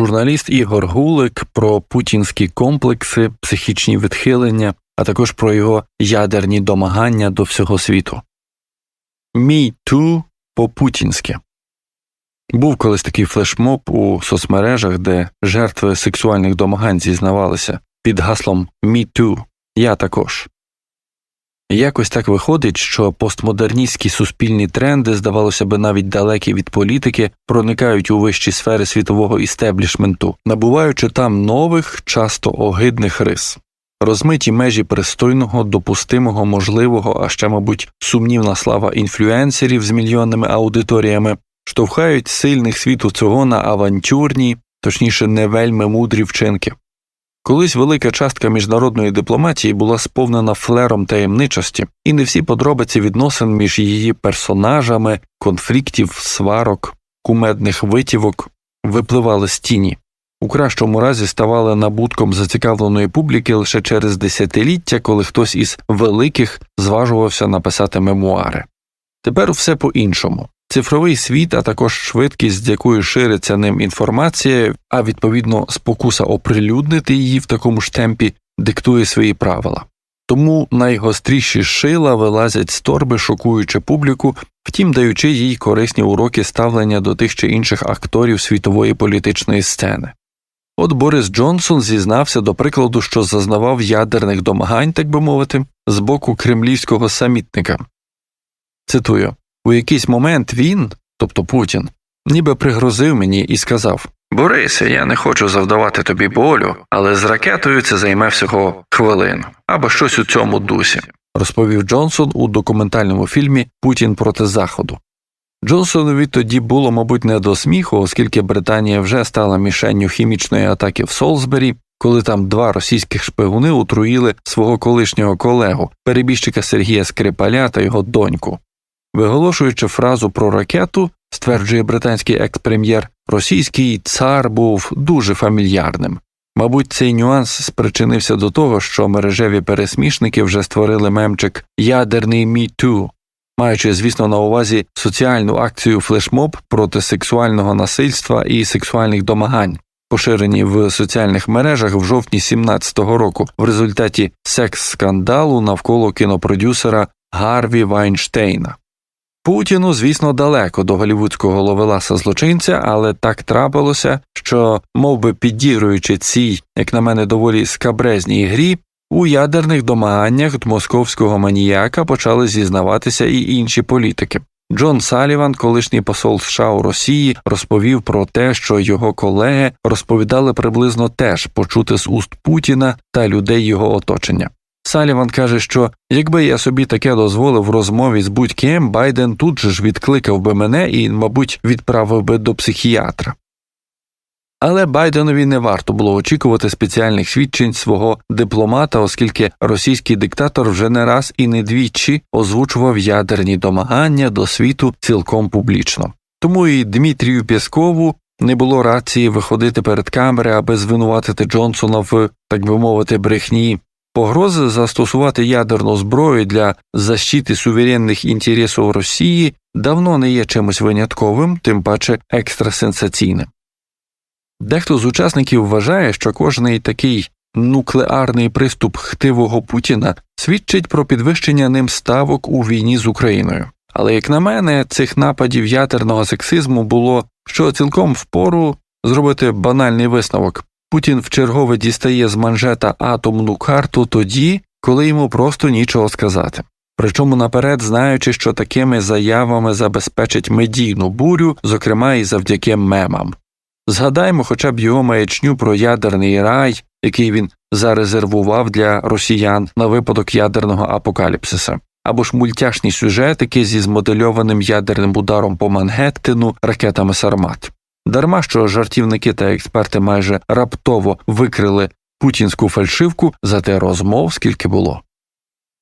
журналіст Ігор Гулик про путінські комплекси, психічні відхилення, а також про його ядерні домагання до всього світу. Мій ту по путінськи був колись такий флешмоб у соцмережах, де жертви сексуальних домагань зізнавалися під гаслом «Me too» я також. Якось так виходить, що постмодерністські суспільні тренди, здавалося би, навіть далекі від політики, проникають у вищі сфери світового істеблішменту, набуваючи там нових, часто огидних рис. Розмиті межі пристойного, допустимого, можливого, а ще, мабуть, сумнівна слава інфлюенсерів з мільйонними аудиторіями штовхають сильних світу цього на авантюрні, точніше, не вельми мудрі вчинки. Колись велика частка міжнародної дипломатії була сповнена флером таємничості, і не всі подробиці відносин між її персонажами, конфліктів, сварок, кумедних витівок випливали з тіні. У кращому разі ставали набутком зацікавленої публіки лише через десятиліття, коли хтось із великих зважувався написати мемуари. Тепер все по іншому. Цифровий світ, а також швидкість, з якою шириться ним інформація, а відповідно спокуса оприлюднити її в такому ж темпі, диктує свої правила. Тому найгостріші шила вилазять з торби, шокуючи публіку, втім даючи їй корисні уроки ставлення до тих чи інших акторів світової політичної сцени. От Борис Джонсон зізнався до прикладу, що зазнавав ядерних домагань, так би мовити, з боку кремлівського самітника. Цитую у якийсь момент він, тобто Путін, ніби пригрозив мені і сказав Борисе, я не хочу завдавати тобі болю, але з ракетою це займе всього хвилину або щось у цьому дусі, розповів Джонсон у документальному фільмі Путін проти Заходу. Джонсонові тоді було, мабуть, не до сміху, оскільки Британія вже стала мішенню хімічної атаки в Солсбері, коли там два російських шпигуни отруїли свого колишнього колегу, перебіжчика Сергія Скрипаля та його доньку. Виголошуючи фразу про ракету, стверджує британський екс-прем'єр, російський цар був дуже фамільярним. Мабуть, цей нюанс спричинився до того, що мережеві пересмішники вже створили мемчик Ядерний Мі-Ту, маючи, звісно, на увазі соціальну акцію флешмоб проти сексуального насильства і сексуальних домагань, поширені в соціальних мережах в жовтні 17-го року в результаті секс-скандалу навколо кінопродюсера Гарві Вайнштейна. Путіну, звісно, далеко до голівудського ловеласа злочинця, але так трапилося, що, мов би підігруючи цій, як на мене, доволі скабрезній грі, у ядерних домаганнях московського маніяка почали зізнаватися і інші політики. Джон Саліван, колишній посол США у Росії, розповів про те, що його колеги розповідали приблизно теж почути з уст Путіна та людей його оточення. Саліван каже, що якби я собі таке дозволив в розмові з будь-ким, Байден тут же ж відкликав би мене і, мабуть, відправив би до психіатра. Але Байденові не варто було очікувати спеціальних свідчень свого дипломата, оскільки російський диктатор вже не раз і не двічі озвучував ядерні домагання до світу цілком публічно. Тому і Дмитрію Пєскову не було рації виходити перед камери, аби звинуватити Джонсона в, так би мовити, брехні. Погрози застосувати ядерну зброю для защити суверенних інтересів Росії давно не є чимось винятковим, тим паче екстрасенсаційним. Дехто з учасників вважає, що кожний такий нуклеарний приступ хтивого Путіна свідчить про підвищення ним ставок у війні з Україною. Але, як на мене, цих нападів ядерного сексизму було що цілком впору зробити банальний висновок Путін вчергове дістає з манжета атомну карту тоді, коли йому просто нічого сказати. Причому наперед знаючи, що такими заявами забезпечить медійну бурю, зокрема і завдяки мемам. Згадаймо хоча б його маячню про ядерний рай, який він зарезервував для росіян на випадок ядерного апокаліпсиса, або ж мультяшні сюжетики зі змодельованим ядерним ударом по Мангеттену ракетами Сармат. Дарма що жартівники та експерти майже раптово викрили путінську фальшивку, зате розмов скільки було.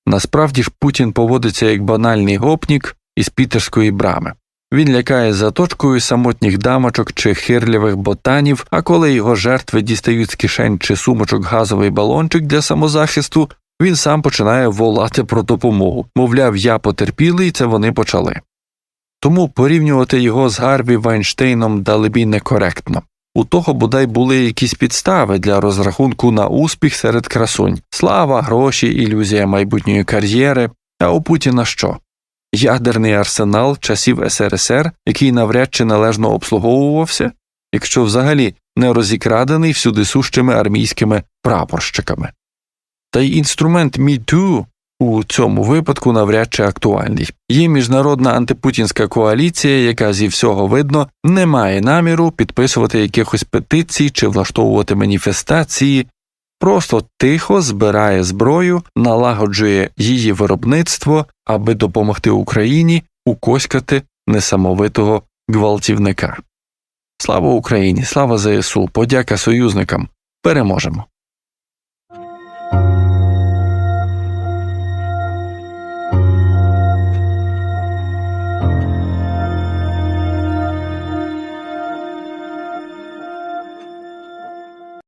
Насправді ж Путін поводиться як банальний гопнік із пітерської брами. Він лякає заточкою самотніх дамочок чи хирлявих ботанів, а коли його жертви дістають з кишень чи сумочок газовий балончик для самозахисту, він сам починає волати про допомогу. Мовляв, я потерпілий, це вони почали. Тому порівнювати його з Гарві Вайнштейном далебі некоректно. у того бодай були якісь підстави для розрахунку на успіх серед красунь, слава, гроші, ілюзія майбутньої кар'єри. А у Путіна що? Ядерний арсенал часів СРСР, який навряд чи належно обслуговувався, якщо взагалі не розікрадений всюди сущими армійськими прапорщиками. Та й інструмент MeToo у цьому випадку навряд чи актуальний. Є міжнародна антипутінська коаліція, яка зі всього видно не має наміру підписувати якихось петицій чи влаштовувати маніфестації, просто тихо збирає зброю, налагоджує її виробництво, аби допомогти Україні укоськати несамовитого гвалтівника. Слава Україні, слава ЗСУ, подяка союзникам. Переможемо.